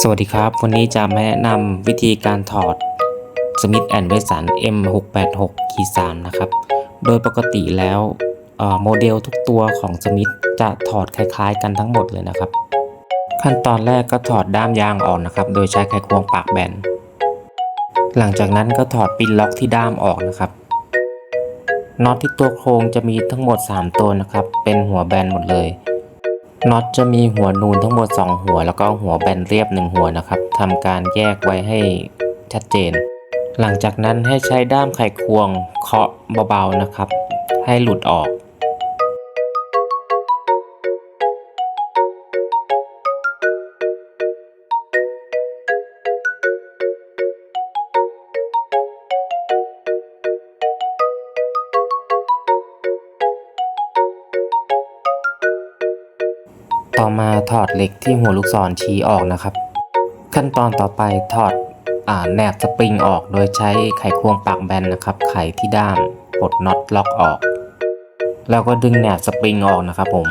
สวัสดีครับ วันนี้จะมาแนะนำวิธีการถอด Smith Wesson M686 คีย์3นะครับ โดยปกติแล้วโมเดลทุกตัวของ Smith จะถอดคล้ายๆ กันทั้งหมดเลยนะครับ ขั้นตอนแรกก็ถอดด้ามยางออกนะครับ โดยใช้ไขควงปากแบน หลังจากนั้นก็ถอดปินล็อกที่ด้ามออกนะครับน็อตที่ตัวโครงจะมีทั้งหมด 3 ตัวนะครับ เป็นหัวแบนหมดเลย น็อตจะมีหัวนูนทั้งหมด 2 หัว แล้วก็หัวแบนเรียบ 1 หัวนะครับทำการแยกไว้ให้ชัดเจน หลังจากนั้นให้ใช้ด้ามไขควงเคาะเบาๆนะครับ ให้หลุดออก ต่อมาถอดเหล็กที่หัวลูกศรชี้ออกนะครับ ขั้นตอนต่อไปถอดอแหนบสปริงออกโดยใช้ไขควงปากแบนนะครับ ไขที่ด้ามปลดน็อตล็อกออก แล้วก็ดึงแหนบสปริงออกนะครับผม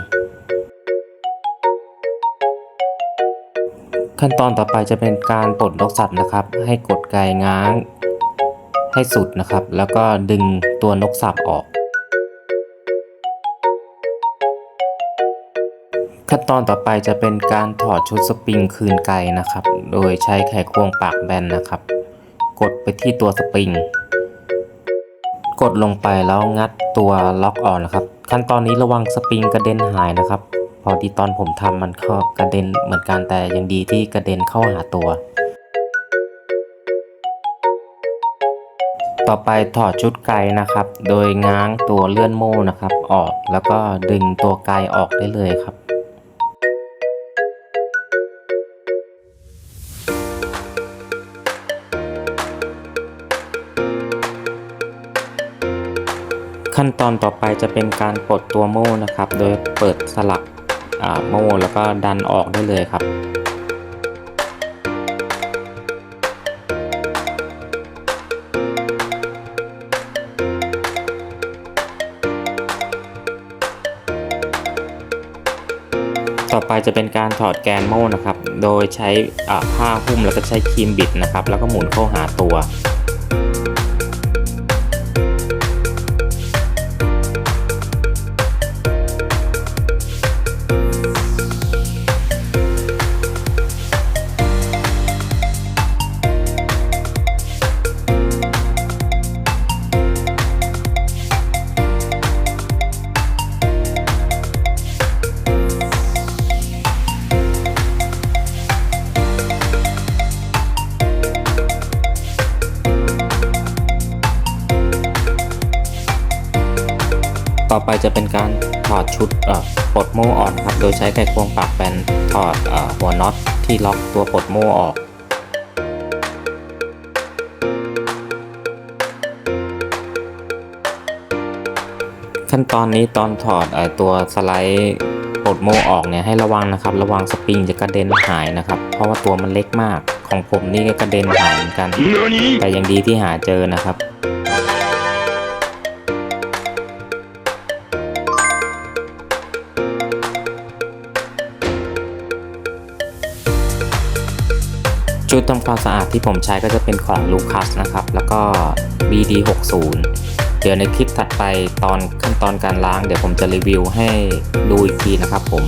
ขั้นตอนต่อไปจะเป็นการปลดล็อกสัตว์นะครับ ให้กดไกง้าง ให้สุดนะครับ แล้วก็ดึงตัวนกสับออก ขั้นตอนต่อไปจะเป็นการถอดชุดสปริงคืนไกนะครับ โดยใช้ไขควงปากแบนนะครับ กดไปที่ตัวสปริง กดลงไปแล้วงัดตัวล็อกออกนะครับ ขั้นตอนนี้ระวังสปริงกระเด็นหายนะครับ พอดีตอนผมทำมันก็กระเด็นเหมือนกันแต่ยังดีที่กระเด็นเข้าหาตัว ต่อไปถอดชุดไกนะครับ โดยง้างตัวเลื่อนโม่นะครับ ออกแล้วก็ดึงตัวไกออกได้เลยครับ ขั้นตอนต่อไปจะเป็นการปลดตัวโม่นะครับ โดยเปิดสลักโม่แล้วก็ดันออกได้เลยครับต่อไปจะเป็นการถอดแกนโม่นะครับ โดยใช้ผ้าหุ้มแล้วก็ใช้ครีมบิดนะครับ แล้วก็หมุนเข้าหาตัว ต่อไปจะเป็นการถอดชุดเอ่อปลดโม่ออกนะครับ โดยใช้ไขควงปากแบนถอดเออหัวน็อตที่ล็อกตัวปลดโม่ออกขั้นตอนนี้ตอนถอดเออตัวสไลด์ปลดโม่ออกเนี่ยให้ระวังนะครับ ระวังสปริงจะกระเด็นหายนะครับ เพราะว่าตัวมันเล็กมากของผมนี่ก็กระเด็นหายเหมือนกัน แต่ยังดีที่หาเจอนะครับ ชุดทำความสะอาดที่ผมใช้ก็จะเป็นของ Lucas นะครับ แล้วก็ BD60 เดี๋ยวในคลิปถัดไปตอนขั้นตอนการล้าง เดี๋ยวผมจะรีวิวให้ดูอีกทีนะครับผม